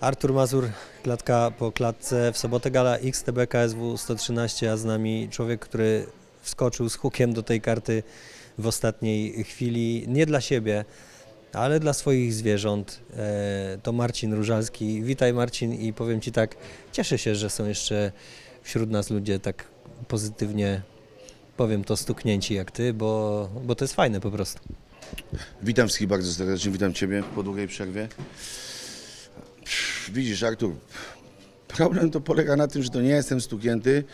Artur Mazur, klatka po klatce. W sobotę gala XTB KSW 113, a z nami człowiek, który wskoczył z hukiem do tej karty w ostatniej chwili. Nie dla siebie, ale dla swoich zwierząt. E, To Marcin Różalski. Witaj Marcin i powiem Ci tak, cieszę się, że są jeszcze wśród nas ludzie tak pozytywnie, powiem to, stuknięci jak Ty, bo, bo to jest fajne po prostu. Witam wszystkich bardzo serdecznie, witam Ciebie po długiej przerwie. Widzisz, Artur, problem to polega na tym, że to nie jestem stuknięty,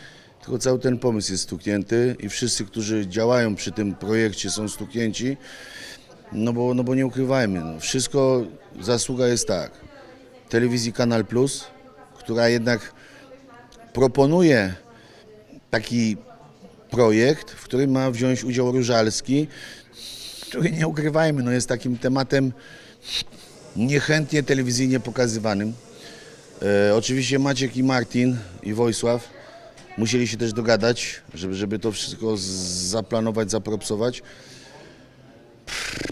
tylko cały ten pomysł jest stuknięty i wszyscy, którzy działają przy tym projekcie są stuknięci, no bo, no bo nie ukrywajmy, no, wszystko, zasługa jest tak, telewizji Kanal Plus, która jednak proponuje taki projekt, w którym ma wziąć udział Różalski, który nie ukrywajmy, no jest takim tematem niechętnie telewizyjnie pokazywanym. E, oczywiście Maciek i Martin i Wojsław musieli się też dogadać, żeby, żeby to wszystko zaplanować, zapropsować.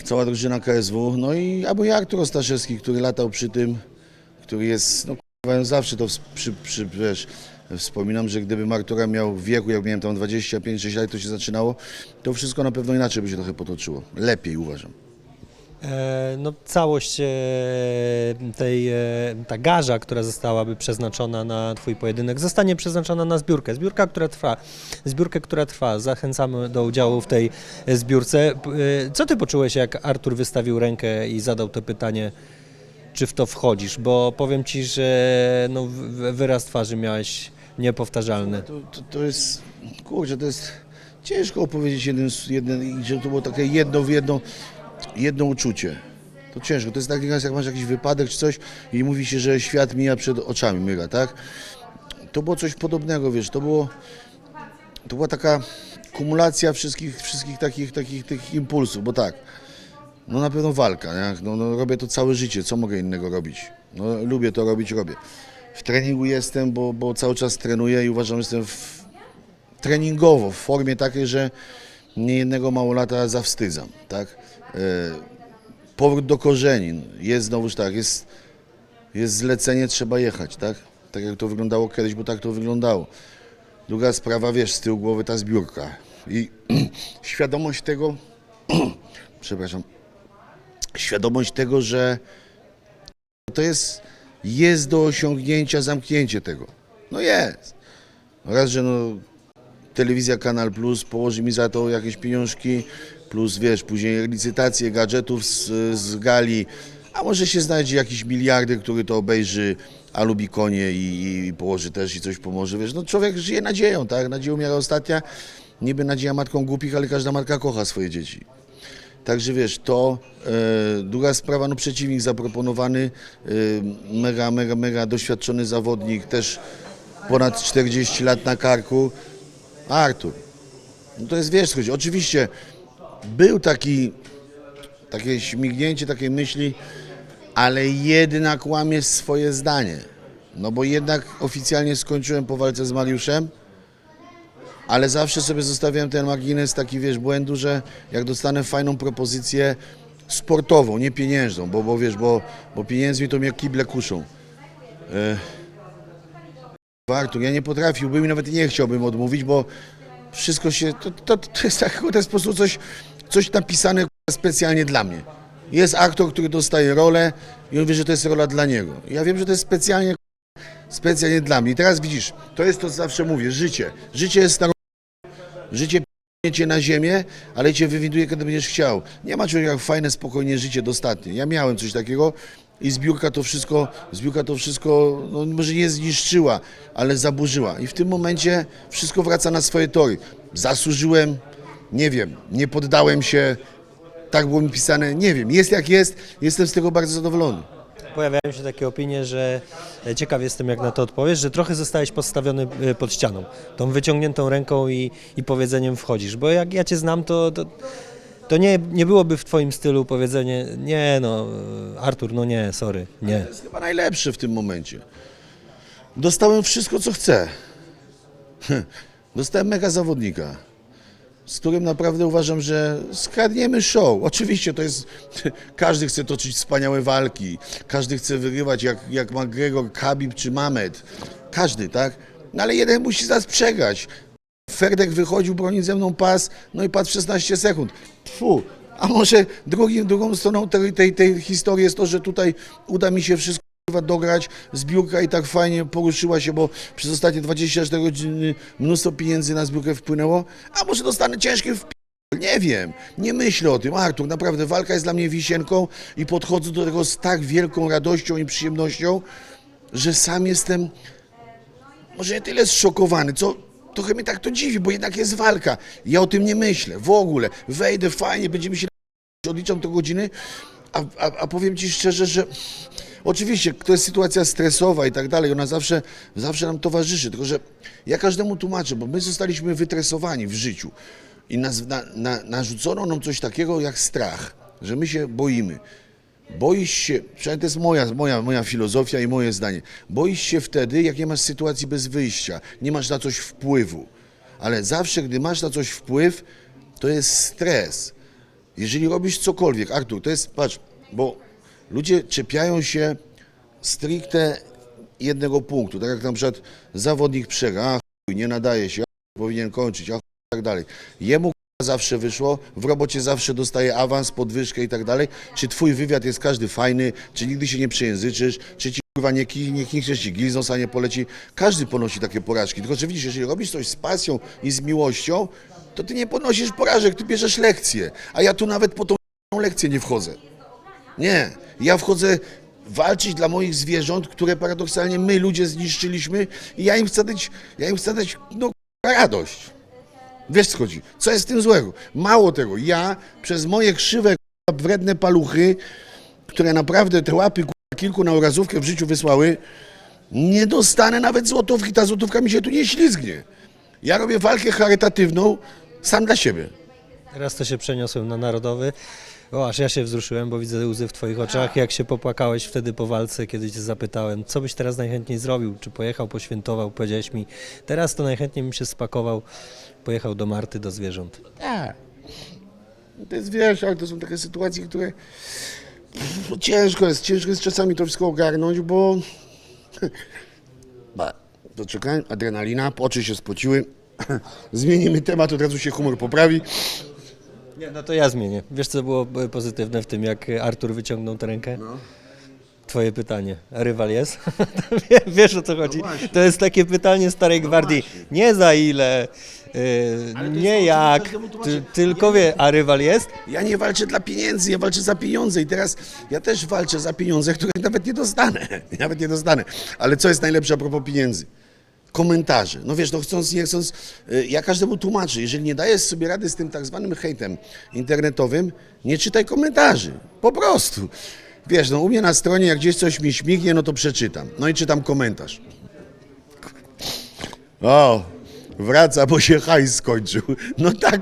Cała drużyna KSW, no i albo i Artur Ostaszewski, który latał przy tym, który jest, no kurwa, zawsze to przy, przy, wiesz, wspominam, że gdybym Artura miał w wieku, jak miałem tam 25-6 lat, to się zaczynało, to wszystko na pewno inaczej by się trochę potoczyło. Lepiej uważam. E, No, całość e, tej, e, ta garza, która zostałaby przeznaczona na Twój pojedynek, zostanie przeznaczona na zbiórkę. Zbiórka, która trwa. Zbiórkę, która trwa. Zachęcamy do udziału w tej zbiórce. Co Ty poczułeś, jak Artur wystawił rękę i zadał to pytanie, czy w to wchodzisz? Bo powiem Ci, że no, wyraz twarzy miałeś niepowtarzalny. To, to, to jest, kurczę, to jest ciężko opowiedzieć jeden, jeden, że to było takie jedno w jedno, jedno uczucie. To ciężko, to jest tak jak masz jakiś wypadek czy coś i mówi się, że świat mija przed oczami, myga, tak? To było coś podobnego, wiesz, to było, to była taka kumulacja wszystkich, wszystkich takich, takich tych impulsów, bo tak, no na pewno walka, nie? No, no robię to całe życie, co mogę innego robić? No lubię to robić, robię. W treningu jestem, bo, bo cały czas trenuję i uważam, że jestem w, treningowo w formie takiej, że nie jednego mało lata zawstydzam, tak? E, powrót do korzeni, jest znowuż tak, jest, jest zlecenie, trzeba jechać, tak? Tak jak to wyglądało kiedyś, bo tak to wyglądało. Druga sprawa, wiesz, z tyłu głowy ta zbiórka i świadomość tego, przepraszam, świadomość tego, że to jest, jest do osiągnięcia zamknięcie tego. No jest. Raz, że no, telewizja Kanal Plus położy mi za to jakieś pieniążki, plus wiesz, później licytacje gadżetów z, z gali, a może się znajdzie jakiś miliardy, który to obejrzy, a lubi konie i, i położy też i coś pomoże, wiesz, no człowiek żyje nadzieją, tak, nadzieja umiera ostatnia, niby nadzieja matką głupich, ale każda matka kocha swoje dzieci. Także wiesz, to e, druga sprawa, no przeciwnik zaproponowany, e, mega, mega, mega doświadczony zawodnik, też ponad 40 lat na karku, Artur. No to jest, wiesz, chodzi. Oczywiście był taki, takie śmignięcie takiej myśli, ale jednak łamie swoje zdanie. No bo jednak oficjalnie skończyłem po walce z Mariuszem, ale zawsze sobie zostawiałem ten margines taki, wiesz, błędu, że jak dostanę fajną propozycję sportową, nie pieniężną, bo, bo wiesz, bo, bo pieniędzmi to mnie kible kuszą. E... Artur, ja nie potrafiłbym i nawet nie chciałbym odmówić, bo wszystko się, to, to, to jest tak, to jest po prostu coś, coś napisane specjalnie dla mnie. Jest aktor, który dostaje rolę i on wie, że to jest rola dla niego. Ja wiem, że to jest specjalnie specjalnie dla mnie. I teraz widzisz, to jest to, co zawsze mówię, życie. Życie jest staro... Życie cię na ziemię, ale cię wywiduje, kiedy będziesz chciał. Nie ma czegoś jak fajne, spokojnie życie dostatnie. Ja miałem coś takiego i zbiórka to wszystko, zbiórka to wszystko, no może nie zniszczyła, ale zaburzyła. I w tym momencie wszystko wraca na swoje tory. Zasłużyłem, nie wiem, nie poddałem się, tak było mi pisane, nie wiem. Jest jak jest, jestem z tego bardzo zadowolony. Pojawiają się takie opinie, że e, ciekaw jestem, jak na to odpowiesz, że trochę zostałeś postawiony e, pod ścianą, tą wyciągniętą ręką i, i powiedzeniem wchodzisz. Bo jak ja cię znam, to, to, to nie, nie byłoby w twoim stylu powiedzenie, nie no, e, Artur, no nie, sorry, nie. To jest chyba najlepsze w tym momencie. Dostałem wszystko, co chcę. Dostałem mega zawodnika. Z którym naprawdę uważam, że skradniemy show. Oczywiście to jest, każdy chce toczyć wspaniałe walki, każdy chce wygrywać jak, jak McGregor, Khabib czy Mamet. Każdy, tak? No ale jeden musi zaraz przegrać. Ferdek wychodził, bronić ze mną pas, no i padł w 16 sekund. Fu. A może drugim, drugą stroną tej, tej, tej historii jest to, że tutaj uda mi się wszystko dograć, zbiórka i tak fajnie poruszyła się, bo przez ostatnie 24 godziny mnóstwo pieniędzy na zbiórkę wpłynęło, a może dostanę ciężkie w nie wiem, nie myślę o tym. Artur, naprawdę walka jest dla mnie wisienką i podchodzę do tego z tak wielką radością i przyjemnością, że sam jestem może nie tyle zszokowany, co trochę mnie tak to dziwi, bo jednak jest walka. Ja o tym nie myślę, w ogóle. Wejdę, fajnie, będziemy się odliczam te godziny, a, a, a powiem Ci szczerze, że oczywiście to jest sytuacja stresowa i tak dalej, ona zawsze, zawsze nam towarzyszy, tylko że ja każdemu tłumaczę, bo my zostaliśmy wytresowani w życiu i nas, na, na, narzucono nam coś takiego jak strach, że my się boimy. Boisz się, przynajmniej to jest moja, moja, moja filozofia i moje zdanie, boisz się wtedy, jak nie masz sytuacji bez wyjścia, nie masz na coś wpływu. Ale zawsze, gdy masz na coś wpływ, to jest stres. Jeżeli robisz cokolwiek, Artur, to jest, patrz, bo ludzie czepiają się stricte jednego punktu, tak jak na przykład zawodnik przegra, a chuj, nie nadaje się, a powinien kończyć, a chuj, tak dalej. Jemu zawsze wyszło, w robocie zawsze dostaje awans, podwyżkę i tak dalej. Czy twój wywiad jest każdy fajny, czy nigdy się nie przejęzyczysz, czy ci kurwa nie, nie knichniesz ci gil z nosa nie poleci. Każdy ponosi takie porażki, tylko że widzisz, jeżeli robisz coś z pasją i z miłością, to ty nie ponosisz porażek, ty bierzesz lekcje, a ja tu nawet po tą lekcję nie wchodzę. Nie, ja wchodzę walczyć dla moich zwierząt, które paradoksalnie my ludzie zniszczyliśmy i ja im chcę dać, ja im chcę dać no, radość. Wiesz co chodzi? Co jest w tym złego? Mało tego, ja przez moje krzywe, wredne paluchy, które naprawdę te łapy kilku na urazówkę w życiu wysłały, nie dostanę nawet złotówki. Ta złotówka mi się tu nie ślizgnie. Ja robię walkę charytatywną sam dla siebie. Teraz to się przeniosłem na narodowy. O, aż ja się wzruszyłem, bo widzę łzy w twoich oczach, jak się popłakałeś wtedy po walce, kiedy cię zapytałem, co byś teraz najchętniej zrobił, czy pojechał, poświętował, powiedziałeś mi, teraz to najchętniej bym się spakował, pojechał do Marty, do zwierząt. Tak. To jest, wiesz, ale to są takie sytuacje, które no, ciężko jest, ciężko jest czasami to wszystko ogarnąć, bo doczekałem, adrenalina, oczy się spociły, zmienimy temat, od razu się humor poprawi. Nie, no to ja zmienię. Wiesz, co było e, pozytywne w tym, jak Artur wyciągnął tę rękę? Twoje pytanie. Rywal jest? Wie- Wiesz o co chodzi? właśnie. to jest takie pytanie starej gwardii. Nie za ile, yy, nie jak, ty, tylko wie, a rywal jest? Ja nie walczę dla pieniędzy, ja walczę za pieniądze i teraz ja też walczę za pieniądze, których nawet nie dostanę, nawet nie dostanę. Ale co jest najlepsze a propos pieniędzy? Komentarze. No wiesz, no chcąc, nie chcąc, y, ja każdemu tłumaczę, jeżeli nie dajesz sobie rady z tym tak zwanym hejtem internetowym, nie czytaj komentarzy, po prostu. Wiesz, no u mnie na stronie, jak gdzieś coś mi śmignie, no to przeczytam. No i czytam komentarz. O, wraca, bo się hajs skończył. No tak,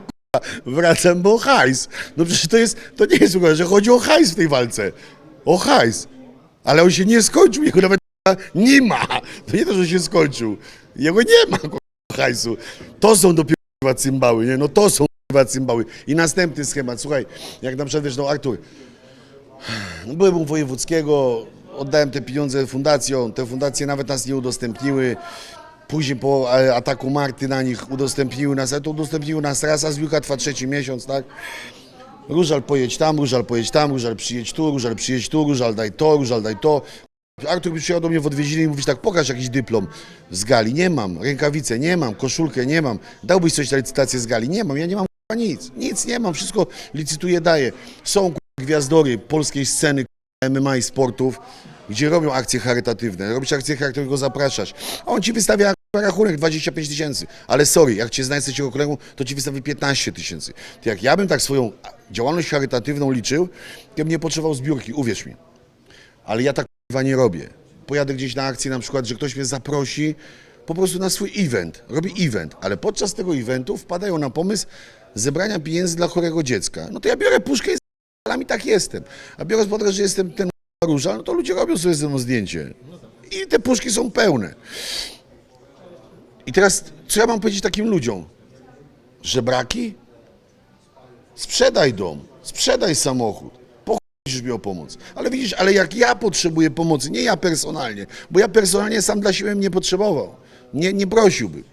wracam, bo hajs. No przecież to jest, to nie jest, że chodzi o hajs w tej walce. O hajs. Ale on się nie skończył, jego nawet nie ma. To nie to, że się skończył. Jego nie ma, hajsu. To są dopiero k***a, cymbały, nie? No to są k***a, cymbały. I następny schemat, słuchaj, jak na przykład, wiesz, no Artur, no, byłem u wojewódzkiego, oddałem te pieniądze fundacjom, te fundacje nawet nas nie udostępniły. Później po ataku Marty na nich udostępniły nas, ale to udostępniły nas raz, a zbiórka trwa trzeci miesiąc, tak? Różal pojedź tam, Różal pojedź tam, Różal przyjedź tu, Różal przyjedź tu, Różal daj to, Różal daj to. Artur przyjechał do mnie w odwiedziny i mówisz tak, pokaż jakiś dyplom z gali. Nie mam, rękawice nie mam, koszulkę nie mam. Dałbyś coś na licytację z gali? Nie mam, ja nie mam nic. Nic nie mam, wszystko licytuję, daję. Są gwiazdory polskiej sceny MMA i sportów, gdzie robią akcje charytatywne. Robisz akcję charytatywną, go zapraszasz. A on ci wystawia rachunek 25 tysięcy. Ale sorry, jak cię znajdę z tego kolegą, to ci wystawi 15 tysięcy. To Jak ja bym tak swoją działalność charytatywną liczył, to bym nie potrzebował zbiórki, uwierz mi. Ale ja tak k***a, nie robię. Pojadę gdzieś na akcję na przykład, że ktoś mnie zaprosi po prostu na swój event. Robi event, ale podczas tego eventu wpadają na pomysł zebrania pieniędzy dla chorego dziecka. No to ja biorę puszkę i z i tak jestem. A biorąc pod uwagę, że jestem ten róża, no to ludzie robią sobie ze mną zdjęcie. I te puszki są pełne. I teraz, co ja mam powiedzieć takim ludziom? Żebraki? sprzedaj dom, sprzedaj samochód, chuj będziesz miał pomoc. Ale widzisz, ale jak ja potrzebuję pomocy, nie ja personalnie, bo ja personalnie sam dla siebie nie potrzebował, nie, nie prosiłbym.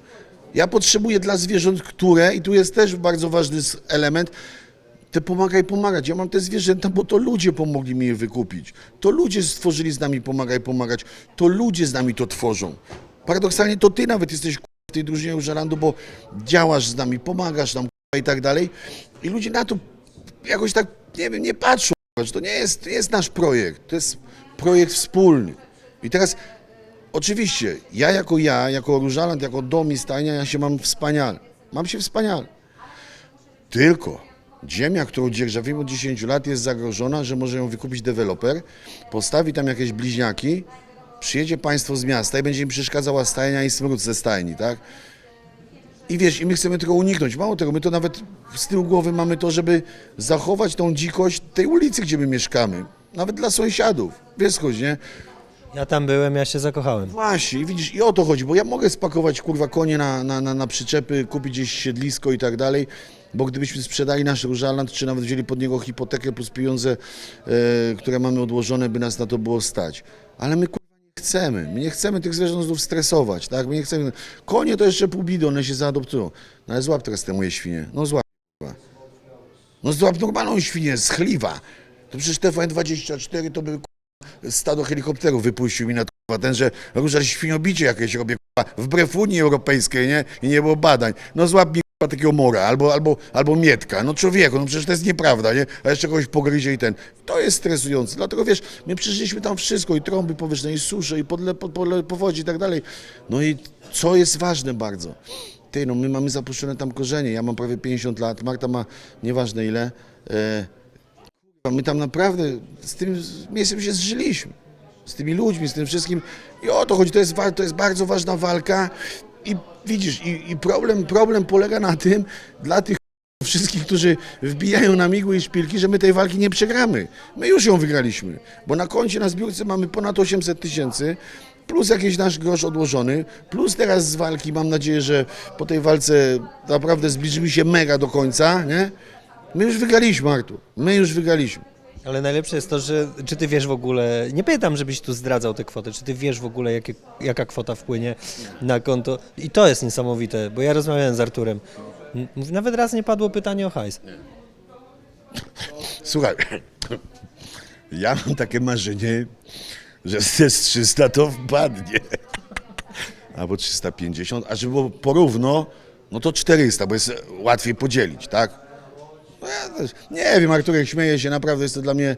Ja potrzebuję dla zwierząt, które, i tu jest też bardzo ważny element, te pomagaj pomagać. Ja mam te zwierzęta, bo to ludzie pomogli mi je wykupić. To ludzie stworzyli z nami pomagaj pomagać. To ludzie z nami to tworzą. Paradoksalnie to ty nawet jesteś k***a, w tej drużynie Użarandu, bo działasz z nami, pomagasz nam i tak dalej. I ludzie na to jakoś tak, nie wiem, nie patrzą. To nie jest, jest nasz projekt, to jest projekt wspólny. I teraz oczywiście, ja jako ja, jako Różaland, jako dom i stajnia, ja się mam wspaniale. Mam się wspaniale. Tylko ziemia, którą dzierżawimy od 10 lat jest zagrożona, że może ją wykupić deweloper, postawi tam jakieś bliźniaki, przyjedzie państwo z miasta i będzie im przeszkadzała stajnia i smród ze stajni, tak? I wiesz, i my chcemy tego uniknąć. Mało tego, my to nawet z tyłu głowy mamy to, żeby zachować tą dzikość tej ulicy, gdzie my mieszkamy. Nawet dla sąsiadów. Wiesz, skąd, nie? Ja tam byłem, ja się zakochałem. Właśnie, i widzisz, i o to chodzi, bo ja mogę spakować kurwa konie na, na, na, na przyczepy, kupić gdzieś siedlisko i tak dalej, bo gdybyśmy sprzedali nasz Różaland, czy nawet wzięli pod niego hipotekę plus pieniądze, e, które mamy odłożone, by nas na to było stać. Ale my kurwa nie chcemy, my nie chcemy tych zwierząt znów stresować, tak? My nie chcemy. Konie to jeszcze pół bidy, one się zaadoptują. No ale złap teraz te moje świnie, no złap. No złap normalną świnię, z chliwa. To przecież TVN24 to by stado helikopterów wypuścił mi na kurwa, ten, że róża świniobicie jakieś robię kurwa, wbrew Unii Europejskiej, nie? I nie było badań. No złap mi kurwa, takiego mora, albo, albo, albo mietka. No człowieku, no przecież to jest nieprawda, nie? A jeszcze kogoś pogryzie i ten. To jest stresujące. Dlatego wiesz, my przeżyliśmy tam wszystko, i trąby powietrzne, i susze, i podle, pod, podle, powodzi i tak dalej. No i co jest ważne bardzo? Ty, no my mamy zapuszczone tam korzenie. Ja mam prawie 50 lat, Marta ma nieważne ile. E, My tam naprawdę z tym miejscem się zżyliśmy. Z tymi ludźmi, z tym wszystkim. I o to chodzi, to jest, to jest bardzo ważna walka. I widzisz, i, i problem, problem polega na tym, dla tych wszystkich, którzy wbijają na migły i szpilki, że my tej walki nie przegramy. My już ją wygraliśmy, bo na koncie na zbiórce mamy ponad 800 tysięcy, plus jakiś nasz grosz odłożony, plus teraz z walki, mam nadzieję, że po tej walce naprawdę zbliżymy się mega do końca, nie? My już wygraliśmy, Artur. My już wygraliśmy. Ale najlepsze jest to, że czy ty wiesz w ogóle, nie pytam, żebyś tu zdradzał tę kwotę, czy ty wiesz w ogóle, jakie, jaka kwota wpłynie na konto. I to jest niesamowite, bo ja rozmawiałem z Arturem. Nawet raz nie padło pytanie o hajs. Słuchaj, ja mam takie marzenie, że z te z 300 to wpadnie. Albo 350, a żeby było porówno, no to 400, bo jest łatwiej podzielić, tak? No ja też, nie wiem, Arturek śmieje się, naprawdę jest to dla mnie,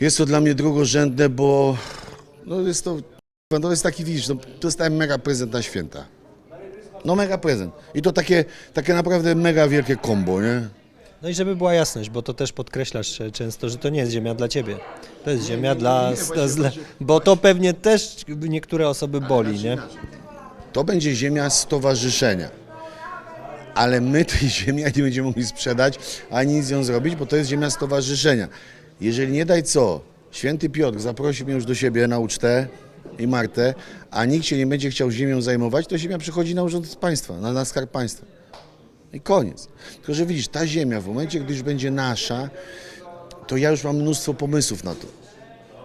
jest to dla mnie drugorzędne, bo no jest to, to jest taki, widzisz, no, dostałem mega prezent na święta. No mega prezent. I to takie, takie naprawdę mega wielkie kombo, nie? No i żeby była jasność, bo to też podkreślasz e, często, że to nie jest ziemia dla ciebie. To jest ziemia dla... dla bo to pewnie też niektóre osoby boli, nie? To będzie ziemia stowarzyszenia. Ale my tej ziemi nie będziemy mogli sprzedać, ani nic z nią zrobić, bo to jest ziemia stowarzyszenia. Jeżeli nie daj co, święty Piotr zaprosi mnie już do siebie na ucztę i Martę, a nikt się nie będzie chciał ziemią zajmować, to ziemia przychodzi na urząd państwa, na, na skarb państwa. I koniec. Tylko, że widzisz, ta ziemia w momencie, gdy już będzie nasza, to ja już mam mnóstwo pomysłów na to.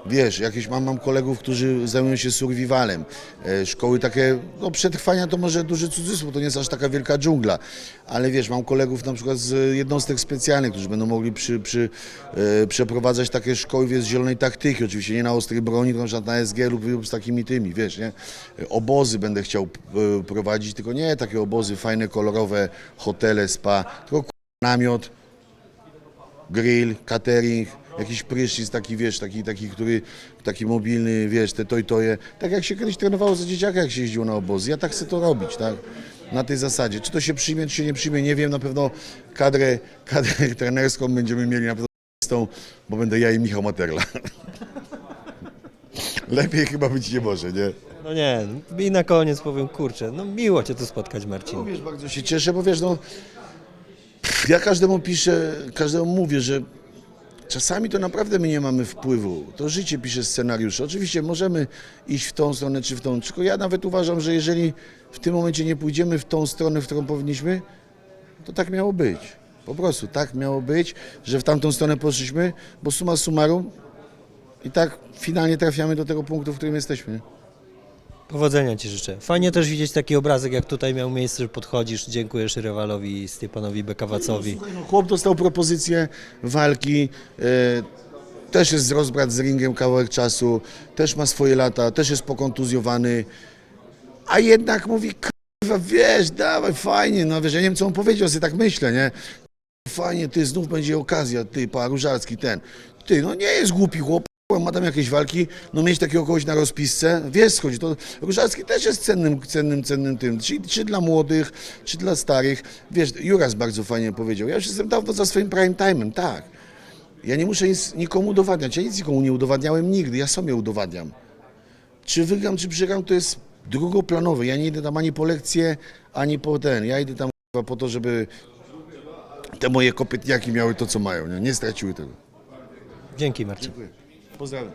Wiesz, jakieś mam, mam kolegów, którzy zajmują się survivalem. E, szkoły takie, no przetrwania to może duży cudzysłów, to nie jest aż taka wielka dżungla. Ale wiesz, mam kolegów na przykład z jednostek specjalnych, którzy będą mogli przy, przy, e, przeprowadzać takie szkoły wiesz, zielonej taktyki. Oczywiście nie na ostrej broni, na przykład na SG lub, lub z takimi tymi, wiesz, nie? Obozy będę chciał e, prowadzić, tylko nie takie obozy fajne, kolorowe, hotele, spa, tylko namiot, grill, catering, jakiś prysznic taki, wiesz, taki, taki, który, taki mobilny, wiesz, te to i toje. Tak jak się kiedyś trenowało za dzieciaka, jak się jeździło na obozy. Ja tak chcę to robić, tak? Na tej zasadzie. Czy to się przyjmie, czy się nie przyjmie, nie wiem. Na pewno kadrę, kadrę trenerską będziemy mieli na pewno z tą, bo będę ja i Michał Materla. Lepiej chyba być nie może, nie? No nie, i na koniec powiem, kurczę, no miło Cię tu spotkać, Marcin. No wiesz, bardzo się cieszę, bo wiesz, no ja każdemu piszę, każdemu mówię, że czasami to naprawdę my nie mamy wpływu. To życie pisze scenariusze. Oczywiście możemy iść w tą stronę czy w tą, tylko ja nawet uważam, że jeżeli w tym momencie nie pójdziemy w tą stronę, w którą powinniśmy, to tak miało być. Po prostu tak miało być, że w tamtą stronę poszliśmy, bo suma summarum i tak finalnie trafiamy do tego punktu, w którym jesteśmy. Powodzenia Ci życzę. Fajnie też widzieć taki obrazek, jak tutaj miał miejsce, że podchodzisz, dziękujesz rywalowi Stepanowi Bekawacowi. Słuchaj, no, chłop dostał propozycję walki, e, też jest rozbrat z ringiem kawałek czasu, też ma swoje lata, też jest pokontuzjowany, a jednak mówi, kurwa, wiesz, dawaj, fajnie, no wiesz, ja nie wiem, co on powiedział, sobie tak myślę, nie? Fajnie, ty, znów będzie okazja, ty, pa, Różalski, ten. Ty, no nie jest głupi chłop, ma tam jakieś walki, no mieć takiego kogoś na rozpisce, wiesz, schodzi, to Różalski też jest cennym, cennym, cennym tym, czy, czy dla młodych, czy dla starych. Wiesz, Juras bardzo fajnie powiedział, ja już jestem dawno za swoim prime time'em, tak. Ja nie muszę nic, nikomu udowadniać, ja nic nikomu nie udowadniałem nigdy, ja sobie udowadniam. Czy wygram, czy przegram, to jest drugoplanowe, ja nie idę tam ani po lekcje, ani po ten, ja idę tam po to, żeby te moje kopytniaki miały to, co mają, nie, nie straciły tego. Dzięki Marcin. Pozdrawiam.